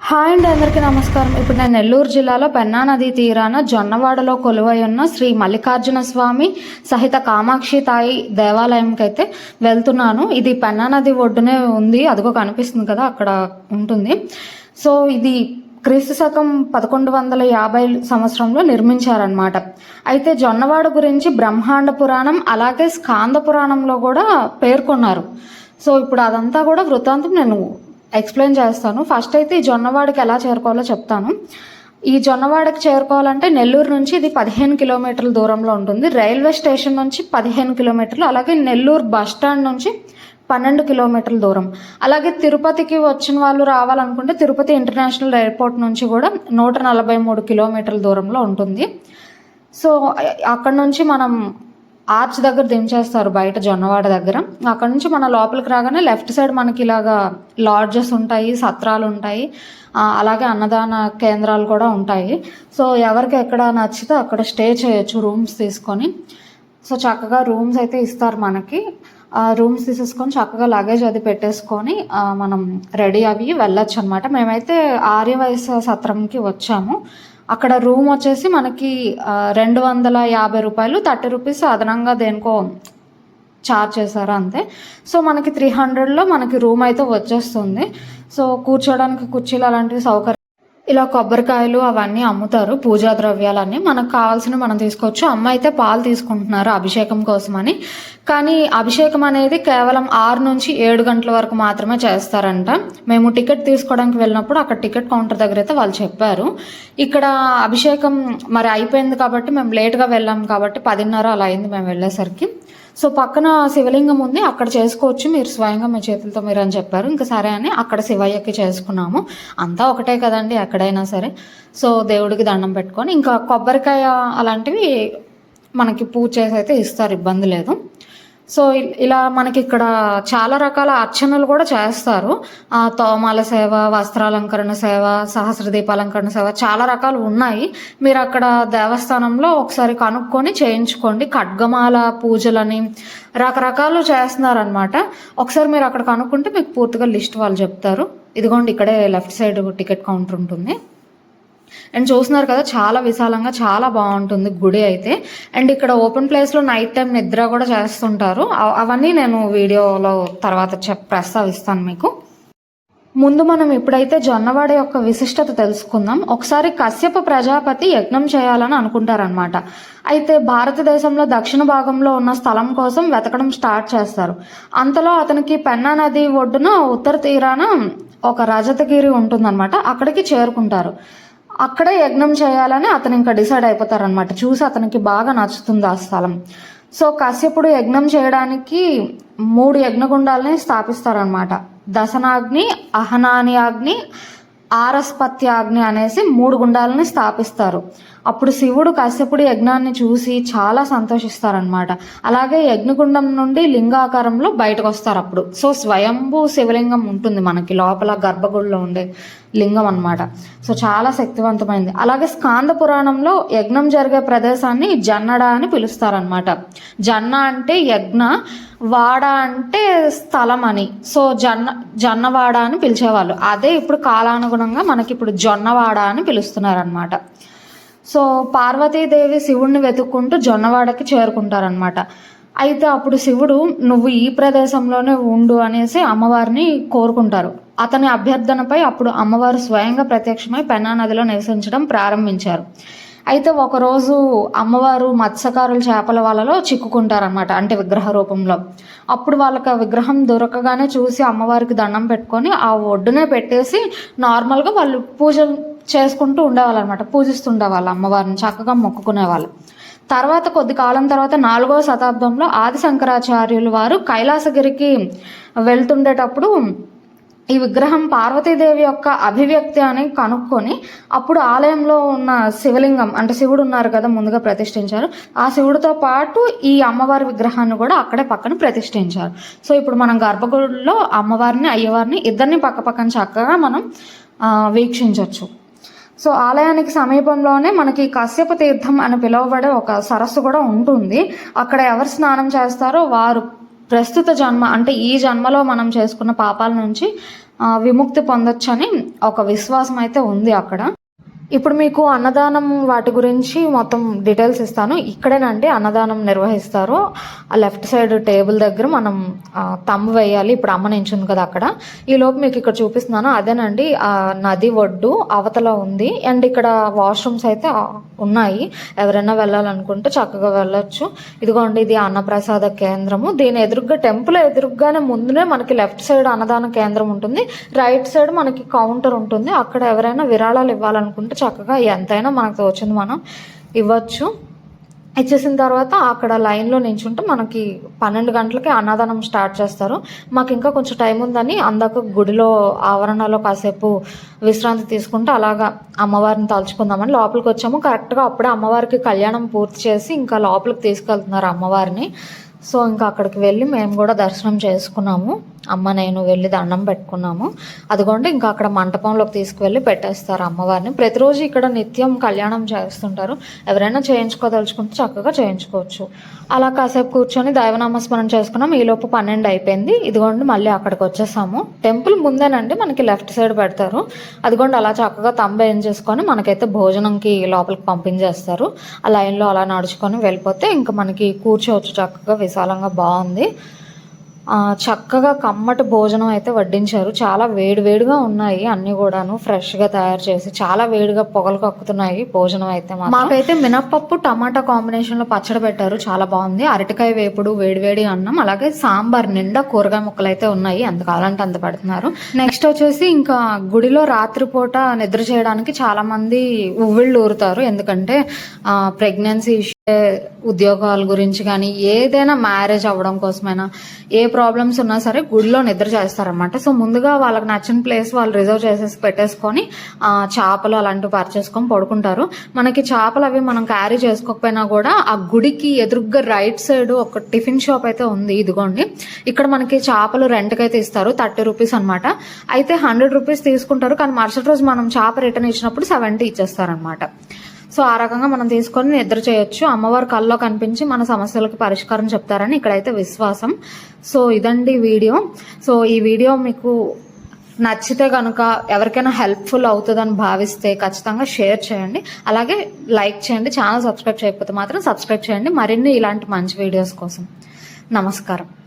Hi అండి అందరికీ నమస్కారం. ఇప్పుడు నేను నెల్లూరు జిల్లాలో పెన్నా నదీ తీరాన జొన్నవాడలో కొలువై ఉన్న శ్రీ మల్లికార్జున స్వామి సహిత కామాక్షి తాయి దేవాలయంకి అయితే వెళ్తున్నాను. ఇది పెన్నా నది ఒడ్డునే ఉంది. అదిగో కనిపిస్తుంది కదా అక్కడ ఉంటుంది. సో ఇది క్రీస్తు శకం పదకొండు వందల యాభై సంవత్సరంలో నిర్మించారనమాట అయితే జొన్నవాడ గురించి బ్రహ్మాండ పురాణం అలాగే స్కాంద పురాణంలో కూడా పేర్కొన్నారు. సో ఇప్పుడు అదంతా కూడా వృత్తాంతం నేను ఎక్స్ప్లెయిన్ చేస్తాను. ఫస్ట్ అయితే ఈ జొన్నవాడకి ఎలా చేరుకోవాలో చెప్తాను. ఈ జొన్నవాడకి చేరుకోవాలంటే నెల్లూరు నుంచి ఇది పదిహేను కిలోమీటర్ల దూరంలో ఉంటుంది. రైల్వే స్టేషన్ నుంచి పదిహేను కిలోమీటర్లు అలాగే నెల్లూరు బస్ స్టాండ్ నుంచి పన్నెండు కిలోమీటర్ల దూరం. అలాగే తిరుపతికి వచ్చిన వాళ్ళు రావాలనుకుంటే తిరుపతి ఇంటర్నేషనల్ ఎయిర్పోర్ట్ నుంచి కూడా నూట నలభై మూడు కిలోమీటర్ల దూరంలో ఉంటుంది. సో అక్కడ నుంచి మనం ఆర్చ్ దగ్గర దించేస్తారు బయట జొన్నవాడ దగ్గర. అక్కడ నుంచి మన లోపలికి రాగానే లెఫ్ట్ సైడ్ మనకి ఇలాగా లాడ్జెస్ ఉంటాయి సత్రాలు ఉంటాయి. అలాగే అన్నదాన కేంద్రాలు కూడా ఉంటాయి. సో ఎవరికి ఎక్కడ నచ్చితే అక్కడ స్టే చేయొచ్చు రూమ్స్ తీసుకొని. సో చక్కగా రూమ్స్ అయితే ఇస్తారు మనకి. ఆ రూమ్స్ తీసేసుకొని చక్కగా లగేజ్ అది పెట్టేసుకొని మనం రెడీ అవి వెళ్ళొచ్చు అనమాట మేమైతే ఆర్యవయస సత్రంకి వచ్చాము. అక్కడ రూమ్ వచ్చేసి మనకి రెండు వందల యాభై రూపాయలు థర్టీ రూపీస్ అదనంగా దేనికో చార్జ్ చేశారు అంతే. సో మనకి త్రీ హండ్రెడ్లో మనకి రూమ్ అయితే వచ్చేస్తుంది. సో కూర్చోడానికి కుర్చీలు అలాంటివి సౌకర్యం ఇలా కొబ్బరికాయలు అవన్నీ అమ్ముతారు పూజా ద్రవ్యాలన్నీ. మనకు కావాల్సినవి మనం తీసుకోవచ్చు. అమ్మ అయితే పాలు తీసుకుంటున్నారు అభిషేకం కోసమని. కానీ అభిషేకం అనేది కేవలం ఆరు నుంచి ఏడు గంటల వరకు మాత్రమే చేస్తారంట. మేము టికెట్ తీసుకోవడానికి వెళ్ళినప్పుడు అక్కడ టికెట్ కౌంటర్ దగ్గర అయితే వాళ్ళు చెప్పారు. ఇక్కడ అభిషేకం మరి అయిపోయింది కాబట్టి మేము లేట్గా వెళ్ళాం కాబట్టి పదిన్నర అలా అయింది మేము వెళ్ళేసరికి. సో పక్కన శివలింగం ఉంది అక్కడ చేసుకోవచ్చు మీరు స్వయంగా మీ చేతులతో మీరు అని చెప్పారు. ఇంకా సరే అని అక్కడ శివయ్యకి చేసుకున్నాము. అంతా ఒకటే కదండి ఎక్కడైనా సరే. సో దేవుడికి దండం పెట్టుకొని ఇంకా కొబ్బరికాయ అలాంటివి మనకి పూజ చేసి అయితే ఇస్తారు ఇబ్బంది లేదు. సో ఇ- ఇలా మనకి ఇక్కడ చాలా రకాల అర్చనలు కూడా చేస్తారు. ఆ తోమాల సేవ వస్త్రాలంకరణ సేవ సహస్ర దీపాలంకరణ సేవ చాలా రకాలు ఉన్నాయి. మీరు అక్కడ దేవస్థానంలో ఒకసారి కనుక్కొని చేయించుకోండి. ఖడ్గమాల పూజలని రకరకాలు చేస్తున్నారనమాట ఒకసారి మీరు అక్కడ కనుక్కుంటే మీకు పూర్తిగా లిస్ట్ వాళ్ళు చెప్తారు. ఇదిగోండి ఇక్కడే లెఫ్ట్ సైడ్ టికెట్ కౌంటర్ ఉంటుంది. అండ్ చూస్తున్నారు కదా చాలా విశాలంగా చాలా బాగుంటుంది గుడి అయితే. అండ్ ఇక్కడ ఓపెన్ ప్లేస్లో నైట్ టైం నిద్ర కూడా చేస్తుంటారు. అవన్నీ నేను వీడియోలో తర్వాత చెప్ ప్రస్తావిస్తాను మీకు. ముందు మనం ఇప్పుడైతే జొన్నవాడ యొక్క విశిష్టత తెలుసుకుందాం. ఒకసారి కశ్యప ప్రజాపతి యజ్ఞం చేయాలని అనుకుంటారనమాట అయితే భారతదేశంలో దక్షిణ భాగంలో ఉన్న స్థలం కోసం వెతకడం స్టార్ట్ చేస్తారు. అంతలో అతనికి పెన్నా నది ఒడ్డున ఉత్తర తీరాన ఒక రజతగిరి ఉంటుందన్నమాట. అక్కడికి చేరుకుంటారు. అక్కడే యజ్ఞం చేయాలని అతను ఇంకా డిసైడ్ అయిపోతారనమాట చూసి అతనికి బాగా నచ్చుతుంది ఆ స్థలం. సో కశ్యపుడు యజ్ఞం చేయడానికి మూడు యజ్ఞగుండాలని స్థాపిస్తారనమాట దశనాగ్ని అహనాని అగ్ని ఆరస్పత్యాగ్ని అనేసి మూడు గుండాలని స్థాపిస్తారు. అప్పుడు శివుడు కశ్యపుడి యజ్ఞాన్ని చూసి చాలా సంతోషిస్తారనమాట అలాగే యజ్ఞగుండం నుండి లింగాకారంలో బయటకు వస్తారు అప్పుడు సో స్వయంభూ శివలింగం ఉంటుంది మనకి లోపల గర్భగుడిలో ఉండే లింగం అన్నమాట. సో చాలా శక్తివంతమైంది. అలాగే స్కాంద పురాణంలో యజ్ఞం జరిగే ప్రదేశాన్ని జన్నడ అని పిలుస్తారనమాట జన్న అంటే యజ్ఞ వాడ అంటే స్థలం అని. సో జన్న జన్నవాడ అని పిలిచేవాళ్ళు. అదే ఇప్పుడు కాలానుగుణంగా మనకి ఇప్పుడు జొన్నవాడ అని పిలుస్తున్నారనమాట సో పార్వతీదేవి శివుణ్ణి వెతుక్కుంటూ జొన్నవాడకి చేరుకుంటారనమాట అయితే అప్పుడు శివుడు నువ్వు ఈ ప్రదేశంలోనే ఉండు అనేసి అమ్మవారిని కోరుకుంటారు. అతని అభ్యర్థనపై అప్పుడు అమ్మవారు స్వయంగా ప్రత్యక్షమై పెన్నా నదిలో నివసించడం ప్రారంభించారు. అయితే ఒకరోజు అమ్మవారు మత్స్యకారుల చేపల వాళ్ళలో చిక్కుకుంటారనమాట అంటే విగ్రహ రూపంలో. అప్పుడు వాళ్ళకి విగ్రహం దొరకగానే చూసి అమ్మవారికి దండం పెట్టుకొని ఆ ఒడ్డునే పెట్టేసి నార్మల్గా వాళ్ళు పూజలు చేసుకుంటూ ఉండేవాళ్ళు అనమాట పూజిస్తుండేవాళ్ళు అమ్మవారిని చక్కగా మొక్కుకునేవాళ్ళు. తర్వాత కొద్ది కాలం తర్వాత నాలుగవ శతాబ్దంలో ఆది శంకరాచార్యులు వారు కైలాసగిరికి వెళ్తుండేటప్పుడు ఈ విగ్రహం పార్వతీదేవి యొక్క అభివ్యక్తి అని కనుక్కొని అప్పుడు ఆలయంలో ఉన్న శివలింగం అంటే శివుడు ఉన్నారు కదా ముందుగా ప్రతిష్ఠించారు. ఆ శివుడితో పాటు ఈ అమ్మవారి విగ్రహాన్ని కూడా అక్కడే పక్కన ప్రతిష్ఠించారు. సో ఇప్పుడు మనం గర్భగుడిలో అమ్మవారిని అయ్యవారిని ఇద్దరిని పక్క పక్కన చక్కగా మనం వీక్షించవచ్చు సో ఆలయానికి సమీపంలోనే మనకి కశ్యప తీర్థం అని పిలువబడే ఒక సరస్సు కూడా ఉంటుంది. అక్కడ ఎవరు స్నానం చేస్తారో వారు ప్రస్తుత జన్మ అంటే ఈ జన్మలో మనం చేసుకున్న పాపాల నుంచి విముక్తి పొందొచ్చని ఒక విశ్వాసం అయితే ఉంది అక్కడ. ఇప్పుడు మీకు అన్నదానం వాటి గురించి మొత్తం డీటెయిల్స్ ఇస్తాను. ఇక్కడేనండి అన్నదానం నిర్వహిస్తారు. ఆ లెఫ్ట్ సైడ్ టేబుల్ దగ్గర మనం తమ్ము వేయాలి. ఇప్పుడు అమ్మ నించుంది కదా అక్కడ. ఈ లోపు మీకు ఇక్కడ చూపిస్తున్నాను. అదేనండి ఆ నది ఒడ్డు అవతల ఉంది. అండ్ ఇక్కడ వాష్రూమ్స్ అయితే ఉన్నాయి. ఎవరైనా వెళ్ళాలనుకుంటే చక్కగా వెళ్ళొచ్చు. ఇదిగోండి ఇది అన్నప్రసాద కేంద్రము. దీని ఎదురుగ్గా టెంపుల్ ఎదురుగ్గానే ముందునే మనకి లెఫ్ట్ సైడ్ అన్నదాన కేంద్రం ఉంటుంది. రైట్ సైడ్ మనకి కౌంటర్ ఉంటుంది. అక్కడ ఎవరైనా విరాళాలు ఇవ్వాలనుకుంటే చక్కగా ఎంతైనా మనకు తోచింది మనం ఇవ్వచ్చు. ఇచ్చేసిన తర్వాత అక్కడ లైన్లో నించుంటే మనకి పన్నెండు గంటలకి అన్నదానం స్టార్ట్ చేస్తారు. మాకు ఇంకా కొంచెం టైం ఉందని అందాక గుడిలో ఆవరణలో కాసేపు విశ్రాంతి తీసుకుంటే అలాగా అమ్మవారిని తలుచుకుందామని లోపలికి వచ్చాము. కరెక్ట్గా అప్పుడే అమ్మవారికి కళ్యాణం పూర్తి చేసి ఇంకా లోపలికి తీసుకెళ్తున్నారు అమ్మవారిని. సో ఇంకా అక్కడికి వెళ్ళి మేము కూడా దర్శనం చేసుకున్నాము. అమ్మ నేను వెళ్ళి దండం పెట్టుకున్నాము. అదిగోండి ఇంకా అక్కడ మంటపంలోకి తీసుకువెళ్ళి పెట్టేస్తారు అమ్మవారిని. ప్రతిరోజు ఇక్కడ నిత్యం కళ్యాణం చేస్తుంటారు. ఎవరైనా చేయించుకోదలుచుకుంటే చక్కగా చేయించుకోవచ్చు. అలా కాసేపు కూర్చొని దైవనామస్మరణ చేసుకున్నాం. ఈలోపు పన్నెండు అయిపోయింది. ఇదిగోండి మళ్ళీ అక్కడికి వచ్చేసాము. టెంపుల్ ముందేనండి మనకి లెఫ్ట్ సైడ్ పెడతారు. అదిగోండి అలా చక్కగా తంబ ఏం చేసుకొని మనకైతే భోజనంకి లోపలికి పంపించేస్తారు. ఆ లైన్లో అలా నడుచుకొని వెళ్ళిపోతే ఇంకా మనకి కూర్చోవచ్చు చక్కగా విశాలంగా బాగుంది. చక్కగా కమ్మటి భోజనం అయితే వడ్డించారు. చాలా వేడివేడిగా ఉన్నాయి అన్ని కూడాను ఫ్రెష్గా తయారు చేసి. చాలా వేడిగా పొగలు కక్కుతున్నాయి భోజనం అయితే మాకైతే మినప్పప్పు టమాటా కాంబినేషన్లో పచ్చడి పెట్టారు. చాలా బాగుంది. అరటికాయ వేపుడు వేడి వేడి అన్నం అలాగే సాంబార్ నిండా కూరగాయ ముక్కలు అయితే ఉన్నాయి. ఎంత కావాలంటే అంత పెడుతున్నారు. నెక్స్ట్ వచ్చేసి ఇంకా గుడిలో రాత్రిపూట నిద్ర చేయడానికి చాలా మంది ఉవ్విళ్ళు ఊరుతారు. ఎందుకంటే ప్రెగ్నెన్సీ ఉద్యోగాల గురించి కానీ ఏదైనా మ్యారేజ్ అవ్వడం కోసమైనా ఏ ప్రాబ్లమ్స్ ఉన్నా సరే గుడిలో నిద్ర చేస్తారనమాట సో ముందుగా వాళ్ళకి నచ్చిన ప్లేస్ వాళ్ళు రిజర్వ్ చేసేసి పెట్టేసుకొని చేపలు అలాంటివి పర్చేసుకొని పడుకుంటారు. మనకి చేపలు అవి మనం క్యారీ చేసుకోకపోయినా కూడా ఆ గుడికి ఎదురుగ్గా రైట్ సైడ్ ఒక టిఫిన్ షాప్ అయితే ఉంది. ఇదిగోండి. ఇక్కడ మనకి చేపలు రెంట్కి అయితే ఇస్తారు. థర్టీ రూపీస్ అనమాట అయితే హండ్రెడ్ రూపీస్ తీసుకుంటారు. కానీ మరుసటి రోజు మనం చేప రిటర్న్ ఇచ్చినప్పుడు సెవెంటీ ఇచ్చేస్తారనమాట సో ఆ రకంగా మనం తీసుకొని నిద్ర చేయొచ్చు. అమ్మవారి కల్లో కనిపించి మన సమస్యలకు పరిష్కారం చెప్తారని ఇక్కడైతే విశ్వాసం. సో ఇదండి వీడియో. సో ఈ వీడియో మీకు నచ్చితే కనుక ఎవరికైనా హెల్ప్ఫుల్ అవుతుందని భావిస్తే ఖచ్చితంగా షేర్ చేయండి. అలాగే లైక్ చేయండి. ఛానల్ సబ్స్క్రైబ్ చేయకపోతే మాత్రం సబ్స్క్రైబ్ చేయండి. మరిన్ని ఇలాంటి మంచి వీడియోస్ కోసం. నమస్కారం.